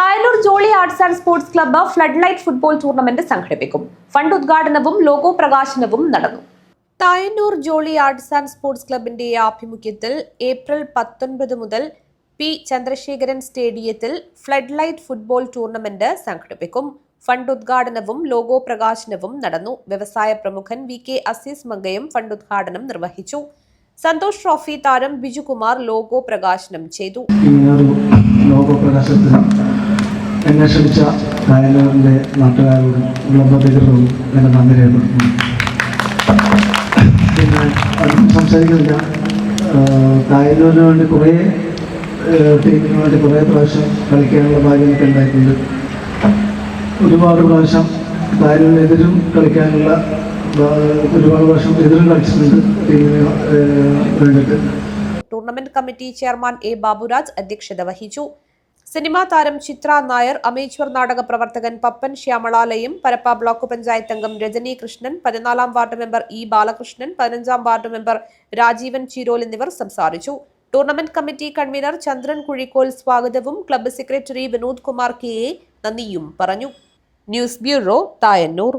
Thayannur Jolly arts and sports club flood light football tournament സംഘടിപ്പിക്കും. Fund ഉദ്ഘാടനവും logo പ്രകാശനവും നടന്നു. Thayannur Jolly arts and sports ക്ലബിന്റെ ആഭിമുഖ്യത്തിൽ ഏപ്രിൽ പത്തൊൻപത് മുതൽ പി ചന്ദ്രശേഖരൻ സ്റ്റേഡിയത്തിൽ ഫ്ലഡ് ലൈറ്റ് ഫുട്ബോൾ ടൂർണമെന്റ് സംഘടിപ്പിക്കും. ഫണ്ട് ഉദ്ഘാടനവും ലോഗോ പ്രകാശനവും നടന്നു. വ്യവസായ പ്രമുഖൻ വി കെ അസീസ് മങ്കയും ഫണ്ട് ഉദ്ഘാടനം നിർവഹിച്ചു. സന്തോഷ് ട്രോഫി താരം ബിജുകുമാർ ലോഗോ പ്രകാശനം ചെയ്തു. ലോഗോ എന്നെ ക്ഷണിച്ച കായലൂരിന്റെ നാട്ടുകാരോടും ക്ലബ് എന്നെ നന്ദി രേഖപ്പെടുത്തുന്നു. പിന്നെ അധികം സംസാരിക്കുന്നില്ല. കായലൂരിന് വേണ്ടി കുറേ ടീമിന് വേണ്ടി കുറേ പ്രാവശ്യം കളിക്കാനുള്ള ഭാഗ്യമൊക്കെ ഉണ്ടായിട്ടുണ്ട്. ഒരുപാട് പ്രാവശ്യം കായലൂരിനെതിരും കളിക്കാനുള്ള ഒരുപാട് പ്രാവശ്യം എതിരും കളിച്ചിട്ടുണ്ട് ടീമിന് വേണ്ടിയിട്ട്. Tournament committee chairman A Baburaj അധ്യക്ഷത വഹിച്ചു. സിനിമാ താരം ചിത്ര നായർ അമേച്വർ നാടക പ്രവർത്തകൻ പപ്പൻ ശ്യാമളാലയും പരപ്പ ബ്ലോക്ക് പഞ്ചായത്ത് അംഗം രജനി കൃഷ്ണൻ പതിനാലാം വാർഡ് മെമ്പർ ഇ ബാലകൃഷ്ണൻ പതിനഞ്ചാം വാർഡ് മെമ്പർ രാജീവൻ ചിരോൽ എന്നിവർ സംസാരിച്ചു. Tournament committee convener Chandran Kuzhikkol സ്വാഗതവും club secretary Vinod Kumar K A നന്ദിയും പറഞ്ഞു. News bureau Thayannur.